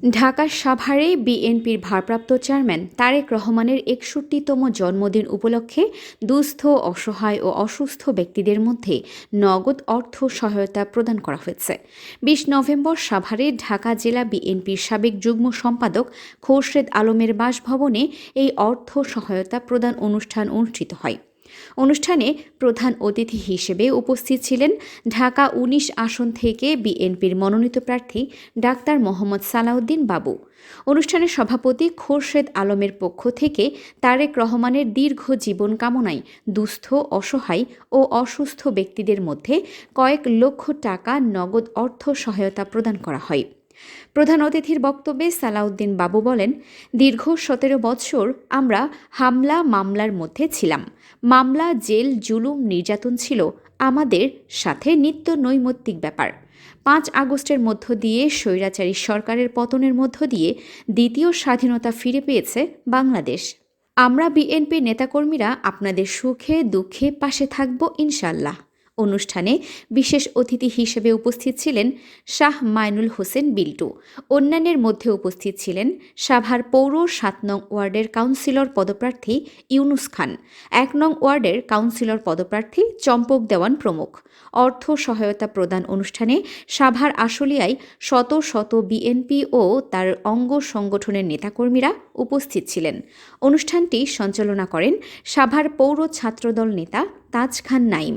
ঢাকার সাভারে বিএনপির ভারপ্রাপ্ত চেয়ারম্যান তারেক রহমানের একষট্টিতম জন্মদিন উপলক্ষে দুস্থ, অসহায় ও অসুস্থ ব্যক্তিদের মধ্যে নগদ অর্থ সহায়তা প্রদান করা হয়েছে। বিশ নভেম্বর সাভারে ঢাকা জেলা বিএনপির সাবেক যুগ্ম সম্পাদক খোরশেদ আলমের বাসভবনে এই অর্থ সহায়তা প্রদান অনুষ্ঠান অনুষ্ঠিত হয়। অনুষ্ঠানে প্রধান অতিথি হিসেবে উপস্থিত ছিলেন ঢাকা উনিশ আসন থেকে বিএনপির মনোনীত প্রার্থী ডাক্তার মোহাম্মদ সালাউদ্দিন বাবু। অনুষ্ঠানের সভাপতি খোরশেদ আলমের পক্ষ থেকে তারেক রহমানের দীর্ঘ জীবন কামনায় দুস্থ, অসহায় ও অসুস্থ ব্যক্তিদের মধ্যে কয়েক লক্ষ টাকা নগদ অর্থ সহায়তা প্রদান করা হয়। প্রধান অতিথির বক্তব্যে সালাউদ্দিন বাবু বলেন, দীর্ঘ সতেরো বৎসর আমরা হামলা মামলার মধ্যে ছিলাম। মামলা, জেল, জুলুম, নির্যাতন ছিল আমাদের সাথে নিত্য নৈমিত্তিক ব্যাপার। পাঁচ আগস্টের মধ্য দিয়ে স্বৈরাচারী সরকারের পতনের মধ্য দিয়ে দ্বিতীয় স্বাধীনতা ফিরে পেয়েছে বাংলাদেশ। আমরা বিএনপির নেতাকর্মীরা আপনাদের সুখে, দুঃখে পাশে থাকব ইনশাল্লাহ অনুষ্ঠানে বিশেষ অতিথি হিসেবে উপস্থিত ছিলেন শাহ মাইনুল হোসেন বিল্টু। অন্যান্যের মধ্যে উপস্থিত ছিলেন সাভার পৌর সাত নং ওয়ার্ডের কাউন্সিলর পদপ্রার্থী ইউনুস খান, এক নং ওয়ার্ডের কাউন্সিলর পদপ্রার্থী চম্পক দেওয়ান প্রমুখ। অর্থ সহায়তা প্রদান অনুষ্ঠানে সাভার আশুলিয়ায় শত শত বিএনপি ও তার অঙ্গ সংগঠনের নেতাকর্মীরা উপস্থিত ছিলেন। অনুষ্ঠানটি সঞ্চালনা করেন সাভার পৌর ছাত্রদল নেতা Taj Khan Naim